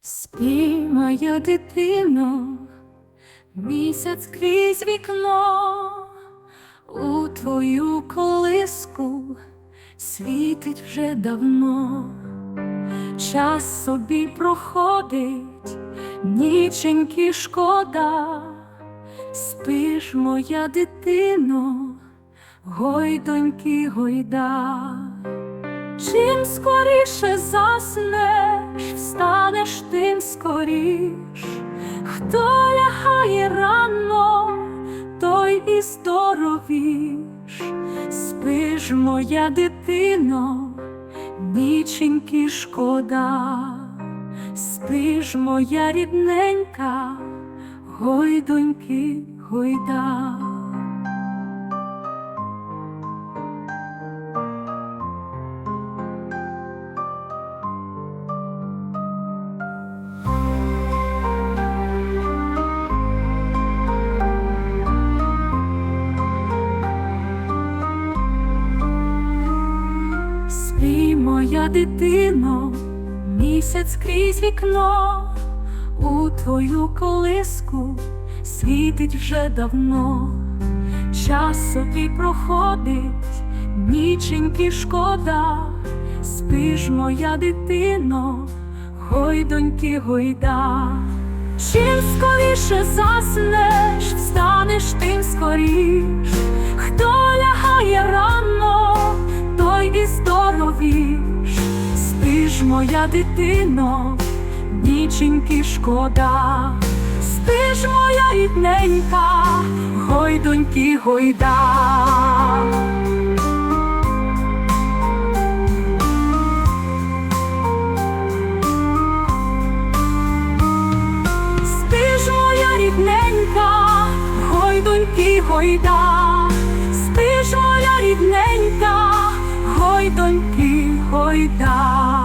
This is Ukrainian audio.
Спі, моя дитино, місяць крізь вікно, у твою колиску світить вже давно, час собі проходить, ніченьки шкода, спиш, моя дитино, гойдоньки гойда. Чим скоріше заснеш, встанеш тим скоріш, хто лягає рано, той і здоровіш, спиш, моя дитино, ніченьки шкода, спиш, моя рідненька, гойдоньки гойда. Моя дитино, місяць крізь вікно, у твою колиску світить вже давно, час собі проходить, ніченьки шкода, спиш, моя дитино, гойдоньки гойда. Чим скоріше заснеш, встанеш тим скоріш, моя дитино, ніченьки шкода, спиш, моя рідненька, гойдоньки гойда. Спиш, моя рідненька, гойдоньки гойда, спиш, моя рідненька, гойдоньки гойда.